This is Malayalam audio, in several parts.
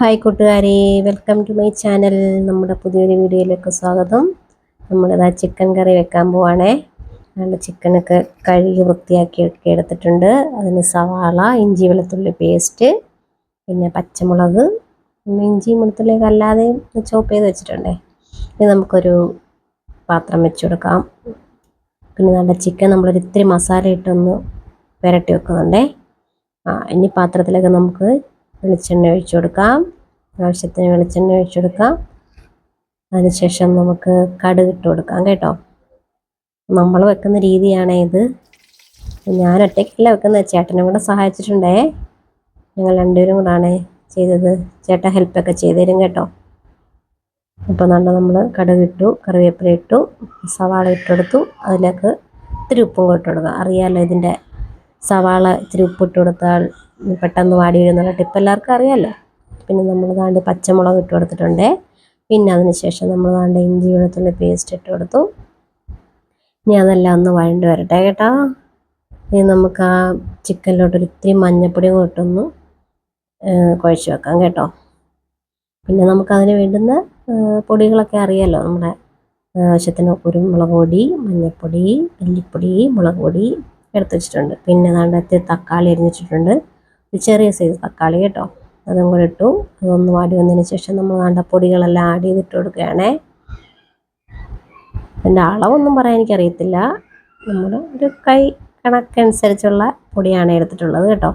ഹായ് കൂട്ടുകാരെ വെൽക്കം ടു മൈ ചാനൽ. നമ്മുടെ പുതിയൊരു വീഡിയോയിലേക്ക് സ്വാഗതം. നമ്മളിതാ ചിക്കൻ കറി വെക്കാൻ പോവാണേ. അതുകൊണ്ട് ചിക്കനൊക്കെ കഴുകി വൃത്തിയാക്കി ഒക്കെ എടുത്തിട്ടുണ്ട്. അതിന് സവാള ഇഞ്ചി വെളുത്തുള്ളി പേസ്റ്റ് പിന്നെ പച്ചമുളക് പിന്നെ ഇഞ്ചി വെളുത്തുള്ളിയൊക്കെ അല്ലാതെ ചോപ്പ് ചെയ്ത് വെച്ചിട്ടുണ്ടേ. ഇനി നമുക്കൊരു പാത്രം വെച്ച് കൊടുക്കാം. പിന്നെ നല്ല ചിക്കൻ നമ്മളൊരു ഇത്തിരി മസാല ഇട്ടൊന്ന് പുരട്ടി വെക്കുന്നുണ്ടേ. ആ ഇനി പാത്രത്തിലേക്ക് നമുക്ക് വെളിച്ചെണ്ണ ഒഴിച്ചു കൊടുക്കാം. ആവശ്യത്തിന് വെളിച്ചെണ്ണ ഒഴിച്ചു കൊടുക്കാം. അതിനുശേഷം നമുക്ക് കടുക് ഇട്ട് കൊടുക്കാം കേട്ടോ. നമ്മൾ വെക്കുന്ന രീതിയാണ് ഇത്. ഞാൻ ഒറ്റയ്ക്കല്ല വെക്കുന്നത്. ചേട്ടനും കൂടെ സഹായിച്ചിട്ടുണ്ടേ. ഞങ്ങൾ രണ്ടുപേരും കൂടാണ് ചെയ്തത്. ചേട്ടൻ ഹെൽപ്പൊക്കെ ചെയ്തു തരും കേട്ടോ. അപ്പോൾ നല്ല നമ്മൾ കടുക് ഇട്ടു കറിവേപ്പില ഇട്ടു സവാള ഇട്ടെടുത്തു അതിലേക്ക് ഇത്തിരി ഉപ്പും കൂട്ടി കൊടുക്കുക. അറിയാമല്ലോ ഇതിന്റെ സവാള ഇത്തിരി ഉപ്പിട്ട് കൊടുത്താൽ പെട്ടെന്ന് വാടി വരുന്നുള്ള ടിപ്പ് എല്ലാവർക്കും അറിയാമല്ലോ പിന്നെ നമ്മൾ താണ്ട് പച്ചമുളക് ഇട്ട് കൊടുത്തിട്ടുണ്ട്. പിന്നെ അതിന് ശേഷം നമ്മൾ താണ്ട് ഇഞ്ചി വെളുത്തുള്ളി പേസ്റ്റ് ഇട്ട് കൊടുത്തു. ഇനി അതെല്ലാം ഒന്ന് വഴണ്ട് വരട്ടെ കേട്ടോ. ഇനി നമുക്ക് ആ ചിക്കനിലോട്ടൊരു ഇത്തിരി മഞ്ഞപ്പൊടിയും കൂട്ടൊന്ന് കുഴച്ച് വെക്കാം കേട്ടോ. പിന്നെ നമുക്കതിന് വേണ്ടുന്ന പൊടികളൊക്കെ അറിയാമല്ലോ നമ്മുടെ ആവശ്യത്തിന് കുരുമുളക് പൊടി മഞ്ഞൾപ്പൊടി മല്ലിപ്പൊടി മുളക് പൊടി എടുത്ത് വെച്ചിട്ടുണ്ട്. പിന്നെ അതാണ്ട് തക്കാളി അരിഞ്ഞിട്ടിട്ടുണ്ട് ഒരു ചെറിയ സൈസ് തക്കാളി കേട്ടോ. അതും കൂടെ ഇട്ടു. അതൊന്ന് വാടി വന്നതിന് ശേഷം നമ്മൾ വേണ്ട പൊടികളെല്ലാം ആഡ് ചെയ്തിട്ട് കൊടുക്കുകയാണേ. അതിന്റെ അളവൊന്നും പറയാൻ എനിക്കറിയത്തില്ല. നമ്മൾ ഒരു കൈ കണക്കനുസരിച്ചുള്ള പൊടിയാണ് എടുത്തിട്ടുള്ളത് കേട്ടോ.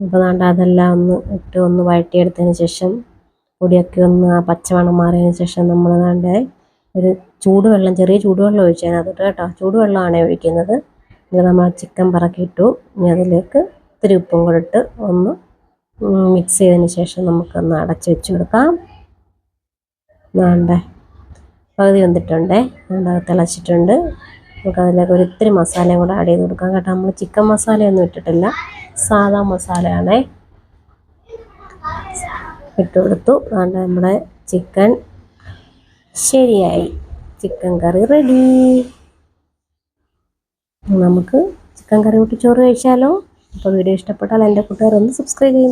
അപ്പോൾ വേണ്ട അതെല്ലാം ഒന്ന് ഇട്ട് ഒന്ന് വഴറ്റിയെടുത്തതിന് ശേഷം പൊടിയൊക്കെ ഒന്ന് ആ പച്ചമണം മാറിയതിന് ശേഷം നമ്മൾ വേണ്ട ഒരു ചൂടുവെള്ളം ചെറിയ ചൂടുവെള്ളം ഒഴിച്ചതിനകത്തോട്ട് കേട്ടോ. ചൂടുവെള്ളമാണ് ഒഴിക്കുന്നത് നമ്മൾ ചിക്കൻ പറക്കിയിട്ടു ഇനി അതിലേക്ക് ഇത്തിരി ഉപ്പും കൂടെ ഇട്ട് ഒന്ന് മിക്സ് ചെയ്തതിന് ശേഷം നമുക്കൊന്ന് അടച്ച് വെച്ച് കൊടുക്കാം. വേണ്ടേ പകുതി വന്നിട്ടുണ്ടേ വേണ്ട തിളച്ചിട്ടുണ്ട്. നമുക്ക് അതിലേക്ക് ഒരു ഇത്തിരി മസാലയും കൂടെ ആഡ് ചെയ്ത് കൊടുക്കാം. കേട്ടോ നമ്മൾ ചിക്കൻ മസാലയൊന്നും ഇട്ടിട്ടില്ല. സാധാ മസാലയാണേ. ഇട്ട് കൊടുത്തു. വേണ്ട നമ്മുടെ ചിക്കൻ ശരിയായി. ചിക്കൻ കറി റെഡി നമുക്ക് ചിക്കൻ കറി കൂട്ടി ചോറ് കഴിച്ചാലോ? അപ്പോൾ വീഡിയോ ഇഷ്ടപ്പെട്ടാൽ എന്റെ കൂട്ടുകാരൊന്ന് സബ്സ്ക്രൈബ് ചെയ്യുന്നു